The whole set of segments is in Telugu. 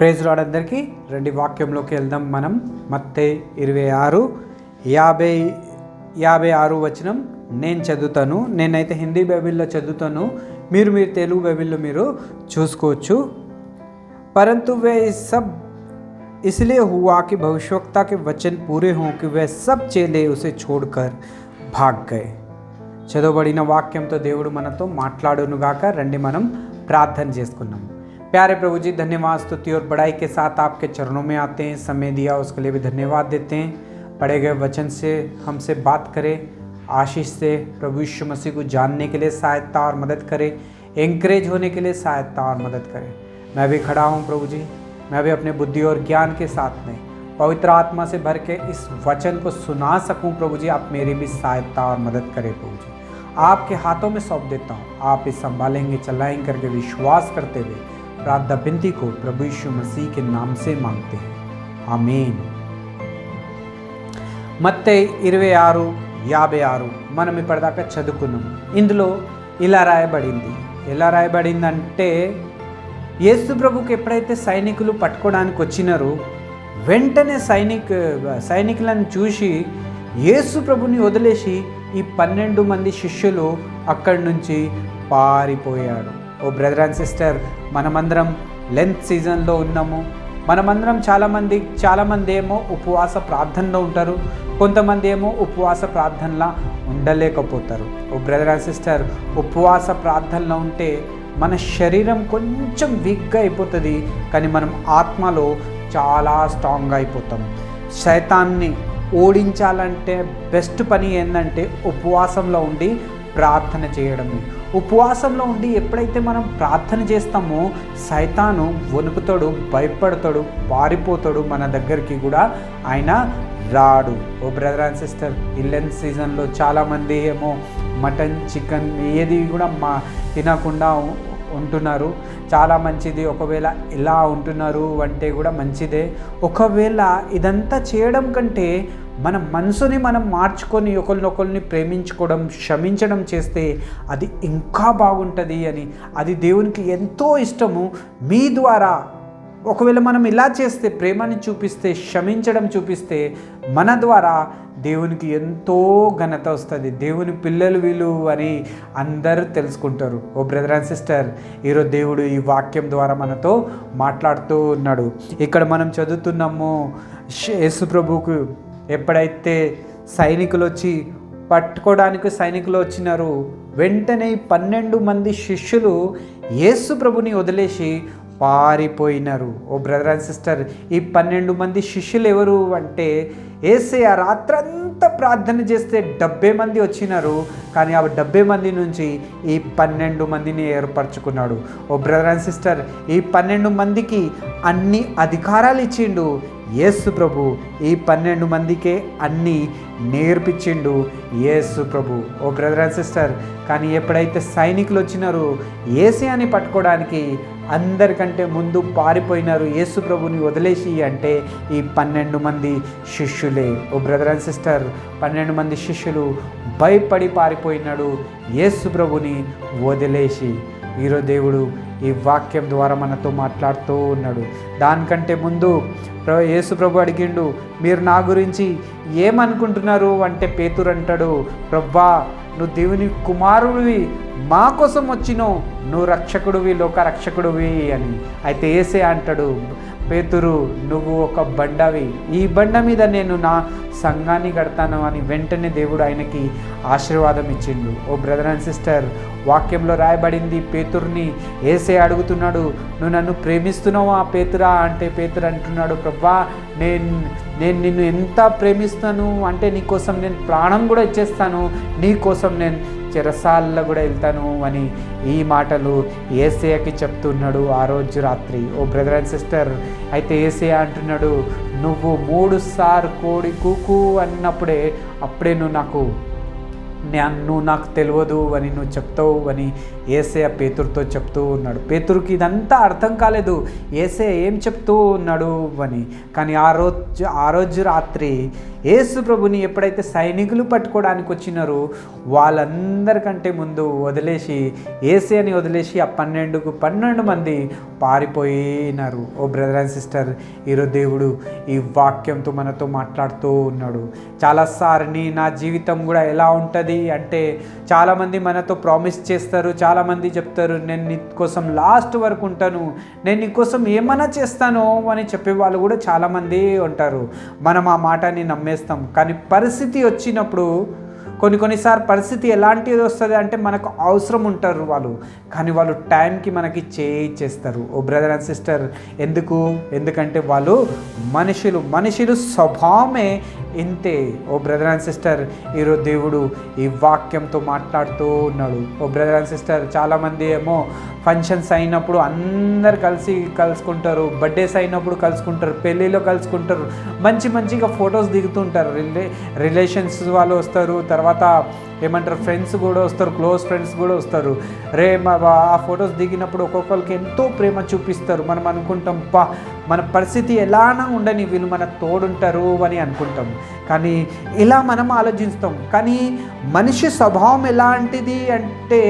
ప్రేజ్ రాడ్ అందరికీ రెండు వాక్యంలోకి వెళ్దాం మనం మత్తే ఇరవై ఆరు యాభై యాభై ఆరు వచనం నేను చదువుతాను నేనైతే హిందీ బైబిల్లో చదువుతాను మీరు మీరు తెలుగు బైబిల్లో మీరు చూసుకోవచ్చు परंतु वे इस सब इसलिए हुआ कि भविष्यवक्ता के वचन पूरे हों कि वे सब चेले उसे छोड़कर भाग गए చదవబడిన వాక్యంతో దేవుడు మనతో మాట్లాడునుగాక రండి మనం ప్రార్థన చేసుకున్నాం प्यारे प्रभु जी, धन्यवाद स्तुति और बड़ाई के साथ आपके चरणों में आते हैं। समय दिया, उसके लिए भी धन्यवाद देते हैं। पढ़े गए वचन से हमसे बात करें। आशीष से प्रभु यीशु मसीह को जानने के लिए सहायता और मदद करें। एंकरेज होने के लिए सहायता और मदद करें। मैं भी खड़ा हूँ प्रभु जी। मैं भी अपने बुद्धि और ज्ञान के साथ में पवित्र आत्मा से भर के इस वचन को सुना सकूँ प्रभु जी। आप मेरी भी सहायता और मदद करें प्रभु जी। आपके हाथों में सौंप देता हूँ। आप इस संभालेंगे चलाएँगे करके विश्वास करते हुए प्रार्थना बिनती को प्रभु यीशु मसीह के नाम से मांगते हैं आमीन మత్తై ఇరవై ఆరు యాభై ఆరు మనం ఇప్పటిదాకా చదువుకున్నాం ఇందులో ఇలా రాయబడింది ఎలా రాయబడిందంటే యేసు ప్రభుకి ఎప్పుడైతే సైనికులు పట్టుకోవడానికి వచ్చినారో వెంటనే సైనిక్ సైనికులను చూసి యేసు ప్రభుని వదిలేసి ఈ పన్నెండు మంది శిష్యులు అక్కడి నుంచి పారిపోయాడు ఓ బ్రదర్ అండ్ సిస్టర్ మనమందరం లెంత్ సీజన్లో ఉన్నాము. మనమందరం చాలామంది చాలామంది ఏమో ఉపవాస ప్రార్థనలో ఉంటారు. కొంతమంది ఏమో ఉపవాస ప్రార్థనలా ఉండలేకపోతారు. ఓ బ్రదర్ అండ్ సిస్టర్ ఉపవాస ప్రార్థనలో ఉంటే మన శరీరం కొంచెం వీక్గా అయిపోతుంది కానీ మనం ఆత్మలో చాలా స్ట్రాంగ్గా అయిపోతాం. శైతాన్ని ఓడించాలంటే బెస్ట్ పని ఏంటంటే ఉపవాసంలో ఉండి ప్రార్థన చేయడమే. ఉపవాసంలో ఉండి ఎప్పుడైతే మనం ప్రార్థన చేస్తామో సైతాను వణుకుతాడు భయపడతాడు పారిపోతాడు మన దగ్గరికి కూడా ఆయన రాడు. ఓ బ్రదర్ అండ్ సిస్టర్ ఇల్లెన్ సీజన్లో చాలామంది ఏమో మటన్ చికెన్ ఏది కూడా మా తినకుండా ఉంటున్నారు. చాలా మంచిది. ఒకవేళ ఇలా ఉంటున్నారు అంటే కూడా మంచిదే. ఒకవేళ ఇదంతా చేయడం కంటే మన మనసుని మనం మార్చుకొని ఒకరినొకరిని ప్రేమించుకోవడం క్షమించడం చేస్తే అది ఇంకా బాగుంటుంది అని. అది దేవునికి ఎంతో ఇష్టము. మీ ద్వారా ఒకవేళ మనం ఇలా చేస్తే ప్రేమని చూపిస్తే క్షమించడం చూపిస్తే మన ద్వారా దేవునికి ఎంతో ఘనత వస్తుంది. దేవుని పిల్లలు వీళ్ళు అని అందరూ తెలుసుకుంటారు. ఓ బ్రదర్ అండ్ సిస్టర్ ఈరోజు దేవుడు ఈ వాక్యం ద్వారా మనతో మాట్లాడుతూ ఉన్నాడు. ఇక్కడ మనం చదువుతున్నాము శ- యేసు ఎప్పుడైతే సైనికులు వచ్చి పట్టుకోవడానికి సైనికులు వచ్చినారు వెంటనే పన్నెండు మంది శిష్యులు యేసు ప్రభుని వదిలేసి పారిపోయినారు. ఓ బ్రదర్ అండ్ సిస్టర్ ఈ పన్నెండు మంది శిష్యులు ఎవరు అంటే ఏసే ఆ రాత్రంతా ప్రార్థన చేస్తే డెబ్బై మంది వచ్చినారు కానీ ఆ డెబ్బై మంది నుంచి ఈ పన్నెండు మందిని ఏర్పరచుకున్నాడు. ఓ బ్రదర్ అండ్ సిస్టర్ ఈ పన్నెండు మందికి అన్ని అధికారాలు ఇచ్చిండు. యేసు ప్రభు ఈ పన్నెండు మందికే అన్నీ నేర్పించిండు యేసు ప్రభు. ఓ బ్రదర్ అండ్ సిస్టర్ కానీ ఎప్పుడైతే సైనికులు వచ్చినారో ఏసీ అని పట్టుకోవడానికి అందరికంటే ముందు పారిపోయినారు యేసు ప్రభుని వదిలేసి అంటే ఈ పన్నెండు మంది శిష్యులే. ఓ బ్రదర్ అండ్ సిస్టర్ పన్నెండు మంది శిష్యులు భయపడి పారిపోయినాడు యేసు ప్రభుని వదిలేసి. ఈరోజు దేవుడు ఈ వాక్యం ద్వారా మనతో మాట్లాడుతూ ఉన్నాడు. దానికంటే ముందు యేసు ప్రభు అడిగిండు మీరు నా గురించి ఏమనుకుంటున్నారు? అంటే పేతురు అంటాడు ప్రవ్వా నువ్వు దేవుని కుమారుడివి మా కోసం వచ్చినవు నువ్వు రక్షకుడివి లోక రక్షకుడివి అని. అయితే ఏసే అంటాడు పేతురు నువ్వు ఒక బండవి. ఈ బండ మీద నేను నా సంఘాన్ని కడతాను అని వెంటనే దేవుడు ఆయనకి ఆశీర్వాదం ఇచ్చిండు. ఓ బ్రదర్ అండ్ సిస్టర్ వాక్యంలో రాయబడింది పేతుర్ని ఏసే అడుగుతున్నాడు. నువ్వు నన్ను ప్రేమిస్తున్నావా పేతురా? అంటే పేతురు అంటున్నాడు ప్రభా నేను నేను నిన్ను ఎంత ప్రేమిస్తాను అంటే నీకోసం నేను ప్రాణం కూడా ఇచ్చేస్తాను. నీకోసం నేను చెరసాల్లో కూడా వెళ్తాను అని ఈ మాటలు ఏసయ్యకి చెప్తున్నాడు ఆ రోజు రాత్రి. ఓ బ్రదర్ అండ్ సిస్టర్ అయితే ఏసయ్య అంటున్నాడు నువ్వు మూడు సార్ కోడి కూకు అన్నప్పుడే అప్పుడే నువ్వు నాకు నువ్వు నాకు తెలియదు అని నువ్వు చెప్తావు అని ఏసే పేతురుతో చెప్తూ ఉన్నాడు. పేతురుకి ఇదంతా అర్థం కాలేదు. ఏసే ఏం చెప్తూ ఉన్నాడు అని. కానీ ఆ రోజు ఆ రోజు రాత్రి యేసు ప్రభుని ఎప్పుడైతే సైనికులు పట్టుకోవడానికి వచ్చినారో వాళ్ళందరికంటే ముందు వదిలేసి ఏసీ అని వదిలేసి ఆ పన్నెండుకు పన్నెండు మంది పారిపోయినారు. ఓ బ్రదర్ అండ్ సిస్టర్ ఈరోజు దేవుడు ఈ వాక్యంతో మనతో మాట్లాడుతూ ఉన్నాడు. చాలాసార్ని నా జీవితం కూడా ఎలా ఉంటుంది అంటే చాలామంది మనతో ప్రామిస్ చేస్తారు చాలామంది చెప్తారు నేను నీ కోసం లాస్ట్ వరకు ఉంటాను నేను నీ కోసం ఏమైనా చేస్తాను అని చెప్పే వాళ్ళు కూడా చాలామంది ఉంటారు. మనం ఆ మాటని నమ్మే నమ్మేస్తాం కానీ పరిస్థితి వచ్చినప్పుడు కొన్ని కొన్నిసార్లు పరిస్థితి ఎలాంటిది వస్తుంది అంటే మనకు అవసరం ఉంటారు వాళ్ళు. కానీ వాళ్ళు టైంకి మనకి చేయిచ్చేస్తారు ఓ బ్రదర్ అండ్ సిస్టర్ ఎందుకు? ఎందుకంటే వాళ్ళు మనుషులు. మనుషులు స్వభావమే ఇంతే. ఓ బ్రదర్ అండ్ సిస్టర్ ఈరోజు దేవుడు ఈ వాక్యంతో మాట్లాడుతూ ఉన్నాడు. ఓ బ్రదర్ అండ్ సిస్టర్ చాలామంది ఏమో ఫంక్షన్స్ అయినప్పుడు అందరు కలిసి కలుసుకుంటారు. బర్త్డేస్ అయినప్పుడు కలుసుకుంటారు. పెళ్ళిలో కలుసుకుంటారు. మంచి మంచిగా ఫొటోస్ దిగుతుంటారు రిలే రిలేషన్స్ వాళ్ళు వస్తారు. తర్వాత ఏమంటారు ఫ్రెండ్స్ కూడా వస్తారు క్లోజ్ ఫ్రెండ్స్ కూడా వస్తారు. రే మా ఆ ఫొటోస్ దిగినప్పుడు ఒక్కొక్కరికి ఎంతో ప్రేమ చూపిస్తారు. మనం అనుకుంటాం పా మన పరిస్థితి ఎలానా ఉండని వీళ్ళు మన తోడుంటారు అని అనుకుంటాం. కానీ ఇలా మనం ఆలోచిస్తాం. కానీ మనిషి స్వభావం ఎలాంటిది అంటే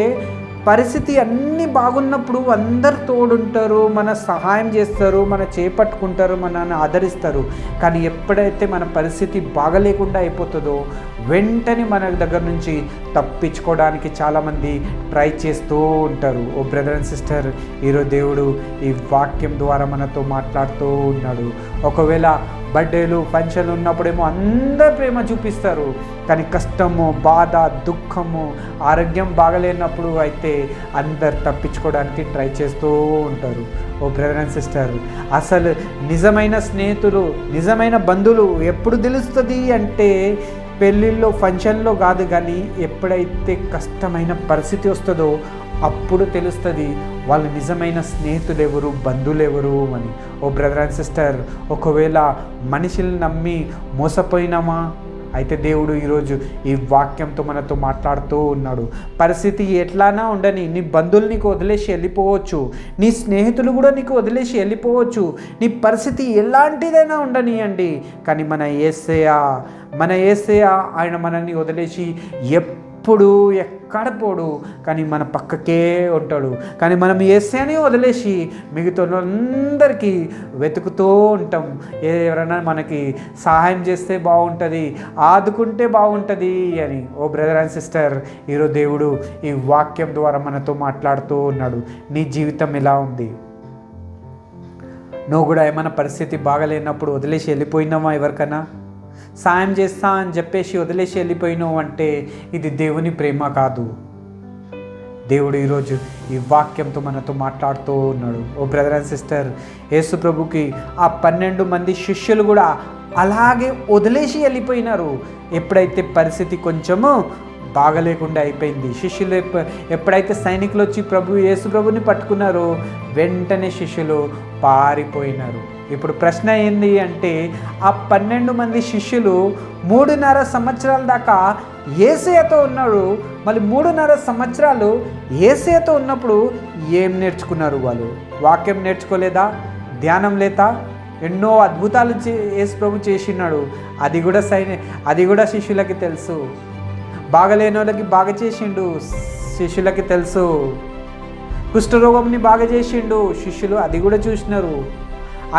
పరిస్థితి అన్నీ బాగున్నప్పుడు అందరు తోడుంటారు మన సహాయం చేస్తారు మన చేపట్టుకుంటారు మనల్ని ఆదరిస్తారు. కానీ ఎప్పుడైతే మన పరిస్థితి బాగలేకుండా అయిపోతుందో వెంటనే మన దగ్గర నుంచి తప్పించుకోవడానికి చాలామంది ట్రై చేస్తూ ఉంటారు. ఓ బ్రదర్ అండ్ సిస్టర్ ఈరోజు దేవుడు ఈ వాక్యం ద్వారా మనతో మాట్లాడుతూ ఉన్నాడు. ఒకవేళ బర్త్డేలు ఫంక్షన్లు ఉన్నప్పుడేమో అందరు ప్రేమ చూపిస్తారు. కానీ కష్టము బాధ దుఃఖము ఆరోగ్యం బాగలేనప్పుడు అయితే అందరు తప్పించుకోవడానికి ట్రై చేస్తూ ఉంటారు. ఓ బ్రదర్ అండ్ సిస్టర్ అసలు నిజమైన స్నేహితులు నిజమైన బంధువులు ఎప్పుడు తెలుస్తుంది అంటే పెళ్ళిళ్ళలో ఫంక్షన్లో కాదు కానీ ఎప్పుడైతే కష్టమైన పరిస్థితి వస్తుందో అప్పుడు తెలుస్తుంది వాళ్ళ నిజమైన స్నేహితులు ఎవరు బంధువులు ఎవరు అని. ఓ బ్రదర్ అండ్ సిస్టర్ ఒకవేళ మనుషుల్ని నమ్మి మోసపోయినామా? అయితే దేవుడు ఈరోజు ఈ వాక్యంతో మనతో మాట్లాడుతూ ఉన్నాడు. పరిస్థితి ఎట్లానా ఉండని నీ బంధువులు నీకు వదిలేసి వెళ్ళిపోవచ్చు. నీ స్నేహితులు కూడా నీకు వదిలేసి వెళ్ళిపోవచ్చు. నీ పరిస్థితి ఎలాంటిదైనా ఉండనియండి. కానీ మన ఏసయ మన ఏసయ ఆయన మనల్ని వదిలేసి ఎప్పుడు ఎక్కడ పోడు కానీ మన పక్కకే ఉంటాడు. కానీ మనం ఏసేనే వదిలేసి మిగతా అందరికీ వెతుకుతూ ఉంటాం. ఎవరైనా మనకి సహాయం చేస్తే బాగుంటుంది ఆదుకుంటే బాగుంటుంది అని. ఓ బ్రదర్ అండ్ సిస్టర్ ఈరోజు దేవుడు ఈ వాక్యం ద్వారా మనతో మాట్లాడుతూ ఉన్నాడు. నీ జీవితం ఎలా ఉంది? నువ్వు కూడా ఏమైనా పరిస్థితి బాగలేనప్పుడు వదిలేసి వెళ్ళిపోయినావా ఎవరికైనా? సాయం చేస్తా అని చెప్పేసి వదిలేసి వెళ్ళిపోయినావు అంటే ఇది దేవుని ప్రేమ కాదు. దేవుడు ఈరోజు ఈ వాక్యంతో మనతో మాట్లాడుతూ ఉన్నాడు. ఓ బ్రదర్ అండ్ సిస్టర్ యేసు ప్రభుకి ఆ పన్నెండు మంది శిష్యులు కూడా అలాగే వదిలేసి వెళ్ళిపోయినారు. ఎప్పుడైతే పరిస్థితి కొంచెము బాగలేకుండా అయిపోయింది శిష్యులు ఎప్ప- ఎప్పుడైతే సైనికులు వచ్చి ప్రభు యేసు ప్రభుని పట్టుకున్నారో వెంటనే శిష్యులు పారిపోయినారు. ఇప్పుడు ప్రశ్న ఏంది అంటే ఆ పన్నెండు మంది శిష్యులు మూడున్నర సంవత్సరాల దాకా ఏసయతో ఉన్నాడు. మళ్ళీ మూడున్నర సంవత్సరాలు ఏసయతో ఉన్నప్పుడు ఏం నేర్చుకున్నారు వాళ్ళు? వాక్యం నేర్చుకోలేదా? ధ్యానం లేదా ఎన్నో అద్భుతాలు చే యేసు ప్రభు చేసినాడు అది కూడా సైని అది కూడా శిష్యులకి తెలుసు. బాగలేని వాళ్ళకి బాగా చేసిండు. శిష్యులకి తెలుసు. కుష్ఠరోగంని బాగా చేసిండు. శిష్యులు అది కూడా చూసినారు.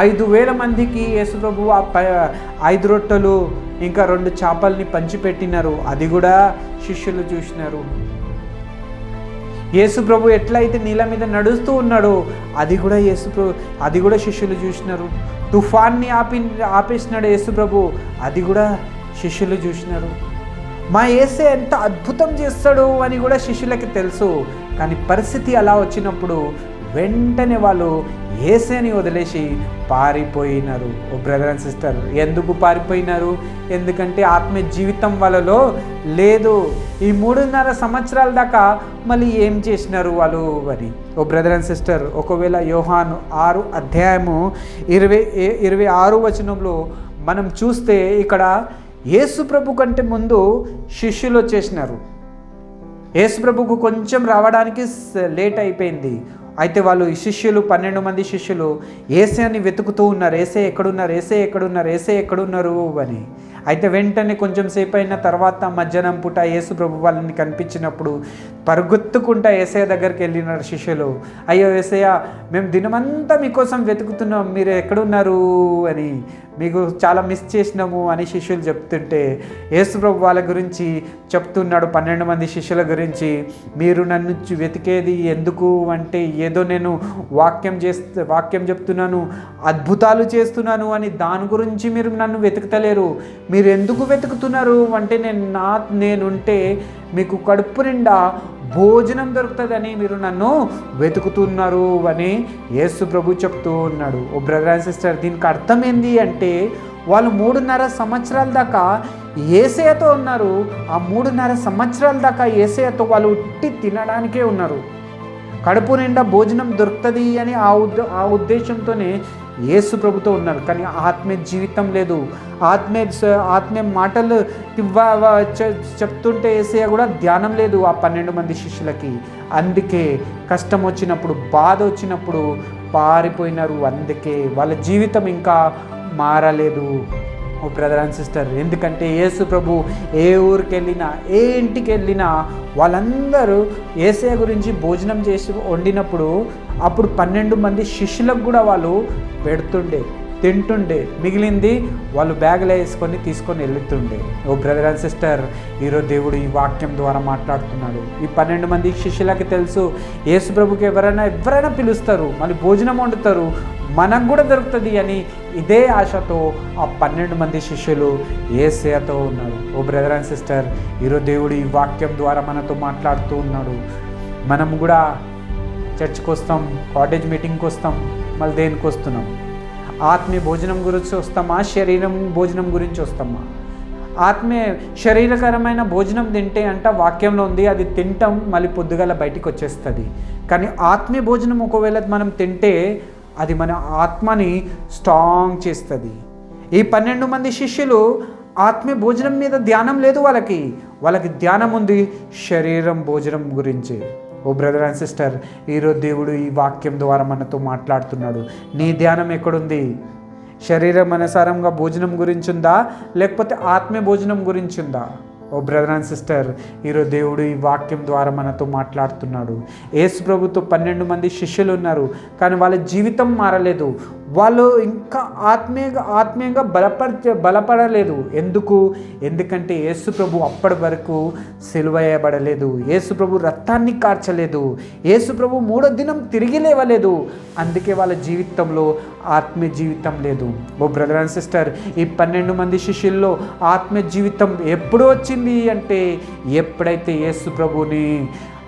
ఐదు వేల మందికి యేసుప్రభు ఆ ప ఐదు రొట్టెలు ఇంకా రెండు చేపల్ని పంచిపెట్టినారు. అది కూడా శిష్యులు చూసినారు. యేసుప్రభు ఎట్లయితే నీళ్ళ మీద నడుస్తూ ఉన్నాడో అది కూడా యేసుప్రభు అది కూడా శిష్యులు చూసినారు. తుఫాన్ని ఆపి ఆపేసినాడు యేసుప్రభు అది కూడా శిష్యులు చూసినారు. మా ఏసే ఎంత అద్భుతం చేస్తాడు అని కూడా శిష్యులకి తెలుసు. కానీ పరిస్థితి అలా వచ్చినప్పుడు వెంటనే వాళ్ళు ఏసేని వదిలేసి పారిపోయినారు. ఓ బ్రదర్ అండ్ సిస్టర్ ఎందుకు పారిపోయినారు? ఎందుకంటే ఆత్మీయ జీవితం వాళ్ళలో లేదు. ఈ మూడున్నర సంవత్సరాల దాకా మళ్ళీ ఏం చేసినారు వాళ్ళు అని. ఓ బ్రదర్ అండ్ సిస్టర్ ఒకవేళ యోహాను ఆరు అధ్యాయము ఇరవై ఇరవై ఆరు వచనంలో మనం చూస్తే ఇక్కడ ఏసుప్రభు కంటే ముందు శిష్యులు వచ్చేసినారు. యేసుప్రభుకు కొంచెం రావడానికి లేట్ అయిపోయింది. అయితే వాళ్ళు శిష్యులు పన్నెండు మంది శిష్యులు ఏసే అని వెతుకుతూ ఉన్నారు. ఏసే ఎక్కడున్నారు? ఏసే ఎక్కడున్నారు? ఏసే ఎక్కడున్నారు? అని. అయితే వెంటనే కొంచెం సేపు అయిన తర్వాత మధ్యాహ్నం పూట యేసు ప్రభు వాళ్ళని కనిపించినప్పుడు పరుగుత్తుకుంటా ఏసయ్య దగ్గరికి వెళ్ళినారు శిష్యులు. అయ్యో ఏసయ్య మేము దినమంతా మీకోసం వెతుకుతున్నాం మీరు ఎక్కడున్నారు అని. మీకు చాలా మిస్ చేసినాము అని శిష్యులు చెప్తుంటే యేసుప్రభు వాళ్ళ గురించి చెప్తున్నాడు పన్నెండు మంది శిష్యుల గురించి. మీరు నన్ను వెతికేది ఎందుకు అంటే ఏదో నేను వాక్యం చేస్తే వాక్యం చెప్తున్నాను అద్భుతాలు చేస్తున్నాను అని దాని గురించి మీరు నన్ను వెతుకుతలేరు. మీరు ఎందుకు వెతుకుతున్నారు? అంటే నేను నా నేనుంటే మీకు కడుపు నిండా భోజనం దొరుకుతుందని మీరు నన్ను వెతుకుతున్నారు అని యేసు ప్రభు చెప్తూ ఉన్నాడు. ఓ బ్రదర్ అండ్ సిస్టర్ దీనికి అర్థం ఏంది అంటే వాళ్ళు మూడున్నర సంవత్సరాల దాకా ఏసయతో ఉన్నారు. ఆ మూడున్నర సంవత్సరాల దాకా ఏసయతో వాళ్ళు ఉట్టి తినడానికే ఉన్నారు. కడుపు నిండా భోజనం దొరుకుతుంది అని ఆ ఉద్ద ఆ ఉద్దేశంతోనే యేసు ప్రభుతో ఉన్నారు. కానీ ఆత్మీయ జీవితం లేదు. ఆత్మీయ ఆత్మీయ మాటలు ఇవ్వ చెప్తుంటే ఏసయ్య కూడా ధ్యానం లేదు ఆ పన్నెండు మంది శిష్యులకి. అందుకే కష్టం వచ్చినప్పుడు బాధ వచ్చినప్పుడు పారిపోయినారు. అందుకే వాళ్ళ జీవితం ఇంకా మారలేదు. ఓ బ్రదర్ అండ్ సిస్టర్ ఎందుకంటే యేసు ప్రభు ఏ ఊరికి వెళ్ళినా ఏ ఇంటికి వెళ్ళినా వాళ్ళందరూ ఏసే గురించి భోజనం చేసి వండినప్పుడు అప్పుడు పన్నెండు మంది శిష్యులకు కూడా వాళ్ళు పెడుతుండే. తింటుండే. మిగిలింది వాళ్ళు బ్యాగులు వేసుకొని తీసుకొని వెళ్తుండే. ఓ బ్రదర్ అండ్ సిస్టర్ ఈరోజు దేవుడు ఈ వాక్యం ద్వారా మాట్లాడుతున్నాడు. ఈ పన్నెండు మంది శిష్యులకి తెలుసు యేసు ప్రభుకి ఎవరైనా ఎవరైనా పిలుస్తారు మళ్ళీ భోజనం వండుతారు మనకు కూడా దొరుకుతుంది అని ఇదే ఆశతో ఆ పన్నెండు మంది శిష్యులు ఏసయతో ఉన్నారు. ఓ బ్రదర్ అండ్ సిస్టర్ ఈరోజు దేవుడు ఈ వాక్యం ద్వారా మనతో మాట్లాడుతూ ఉన్నాడు. మనం కూడా చర్చ్కి వస్తాం కాటేజ్ మీటింగ్కి వస్తాం మళ్ళీ దేనికి వస్తున్నాం? ఆత్మీయ భోజనం గురించి వస్తామా? శరీరం భోజనం గురించి వస్తామా? ఆత్మీయ శరీరకరమైన భోజనం తింటే అంట వాక్యంలో ఉంది అది తింటాం మళ్ళీ పొద్దుగల బయటికి వచ్చేస్తుంది. కానీ ఆత్మీయ భోజనం ఒకవేళ మనం తింటే అది మన ఆత్మని స్ట్రాంగ్ చేస్తుంది. ఈ పన్నెండు మంది శిష్యులు ఆత్మీయ భోజనం మీద ధ్యానం లేదు వాళ్ళకి. వాళ్ళకి ధ్యానం ఉంది శరీరం భోజనం గురించి. ఓ బ్రదర్ అండ్ సిస్టర్ ఈరోజు దేవుడు ఈ వాక్యం ద్వారా మనతో మాట్లాడుతున్నాడు. నీ ధ్యానం ఎక్కడుంది? శరీరం అనుసారంగా భోజనం గురించి ఉందా లేకపోతే ఆత్మ భోజనం గురించి ఉందా ఓ బ్రదర్ అండ్ సిస్టర్ ఈరోజు దేవుడు ఈ వాక్యం ద్వారా మనతో మాట్లాడుతున్నాడు. యేసు ప్రభుతో పన్నెండు మంది శిష్యులు ఉన్నారు కానీ వాళ్ళ జీవితం మారలేదు. వాళ్ళు ఇంకా ఆత్మీయంగా ఆత్మీయంగా బలపడ బలపడలేదు. ఎందుకు? ఎందుకంటే యేసు ప్రభు అప్పటి వరకు సిలువయ్యబడలేదు యేసు ప్రభు రక్తాన్ని కార్చలేదు. యేసు ప్రభు మూడో దినం తిరిగి లేవలేదు. అందుకే వాళ్ళ జీవితంలో ఆత్మీయ జీవితం లేదు. ఓ బ్రదర్ అండ్ సిస్టర్ ఈ పన్నెండు మంది శిష్యుల్లో ఆత్మీయ జీవితం ఎప్పుడు వచ్చింది అంటే ఎప్పుడైతే యేసు ప్రభుని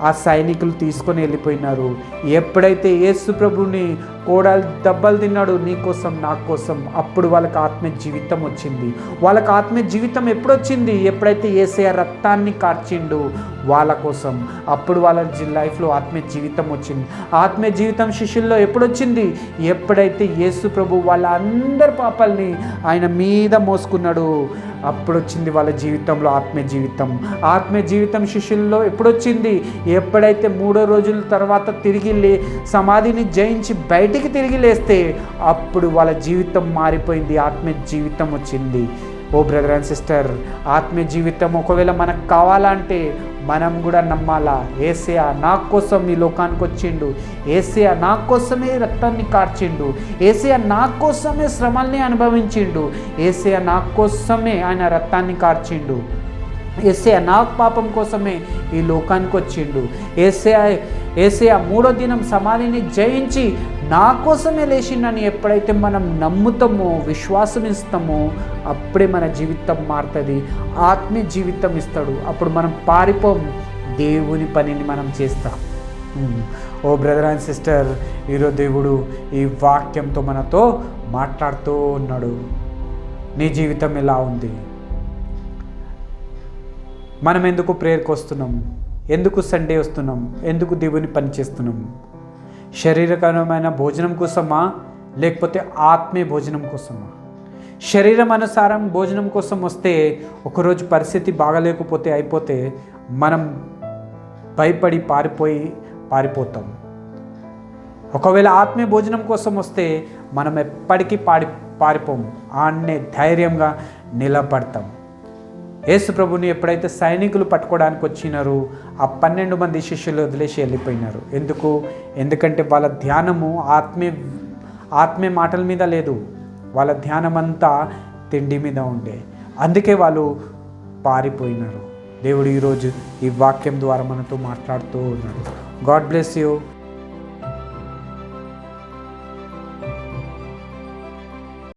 ఆ సైనికులు తీసుకొని వెళ్ళిపోయినారు. ఎప్పుడైతే యేసు ప్రభుని కోడలు దెబ్బలు తిన్నాడు నీ కోసం నా కోసం అప్పుడు వాళ్ళకి ఆత్మీయ జీవితం వచ్చింది. వాళ్ళకి ఆత్మీయ జీవితం ఎప్పుడొచ్చింది? ఎప్పుడైతే ఏసయ రక్తాన్ని కార్చిండు వాళ్ళ కోసం. అప్పుడు వాళ్ళ లైఫ్లో ఆత్మీయ జీవితం వచ్చింది. ఆత్మీయ జీవితం శిష్యుల్లో ఎప్పుడొచ్చింది? ఎప్పుడైతే యేసు ప్రభు వాళ్ళ అందరి పాపల్ని ఆయన మీద మోసుకున్నాడు అప్పుడు వచ్చింది వాళ్ళ జీవితంలో ఆత్మీయ జీవితం. ఆత్మీయ జీవితం శిష్యుల్లో ఎప్పుడొచ్చింది? ఎప్పుడైతే మూడో రోజుల తర్వాత తిరిగి లే సమాధిని జయించి బయటికి తిరిగి లేస్తే అప్పుడు వాళ్ళ జీవితం మారిపోయింది ఆత్మీయ జీవితం వచ్చింది. ఓ బ్రదర్ అండ్ సిస్టర్ ఆత్మీయ జీవితం ఒకవేళ మనకు కావాలంటే మనం కూడా నమ్మాలా? ఏసయా నా కోసం ఈ లోకానికి వచ్చిండు. ఏసయా నా కోసమే రక్తాన్ని కార్చిండు. ఏసయా నా కోసమే శ్రమల్ని అనుభవించిండు. ఏసయా నా కోసమే ఆయన రక్తాన్ని కార్చిండు. ఏసయ నా పాపం కోసమే ఈ లోకానికి వచ్చిండు. ఏసయ ఏసయ మూడో దినం సమాధిని జయించి నా కోసమే లేచిండని ఎప్పుడైతే మనం నమ్ముతామో విశ్వాసం ఇస్తామో అప్పుడే మన జీవితం మారుతుంది ఆత్మీయ జీవితం ఇస్తాడు. అప్పుడు మనం పారిపోం దేవుని పనిని మనం చేస్తాం. ఓ బ్రదర్ అండ్ సిస్టర్ ఈరోజు దేవుడు ఈ వాక్యంతో మనతో మాట్లాడుతూ ఉన్నాడు. నీ జీవితం ఎలా ఉంది? మనం ఎందుకు ప్రేయర్కి వస్తున్నాం? ఎందుకు సండే వస్తున్నాం? ఎందుకు దేవుని పని చేస్తున్నాం? శరీరకరమైన భోజనం కోసమా? లేకపోతే ఆత్మీయ భోజనం కోసమా? శరీరం అనుసారం భోజనం కోసం వస్తే ఒకరోజు పరిస్థితి బాగలేకపోతే అయిపోతే మనం భయపడి పారిపోయి పారిపోతాం. ఒకవేళ ఆత్మీయ భోజనం కోసం వస్తే మనం ఎప్పటికీ పాడి పారిపోము. ఆడనే ధైర్యంగా నిలబడతాం. యేసుప్రభుని ఎప్పుడైతే సైనికులు పట్టుకోవడానికి వచ్చినారో ఆ పన్నెండు మంది శిష్యులు వదిలేసి వెళ్ళిపోయినారు. ఎందుకు? ఎందుకంటే వాళ్ళ ధ్యానము ఆత్మీయ ఆత్మీయ మాటల మీద లేదు. వాళ్ళ ధ్యానం అంతా తిండి మీద ఉండే. అందుకే వాళ్ళు పారిపోయినారు. దేవుడు ఈరోజు ఈ వాక్యం ద్వారా మనతో మాట్లాడుతూ ఉన్నాడు. God bless you.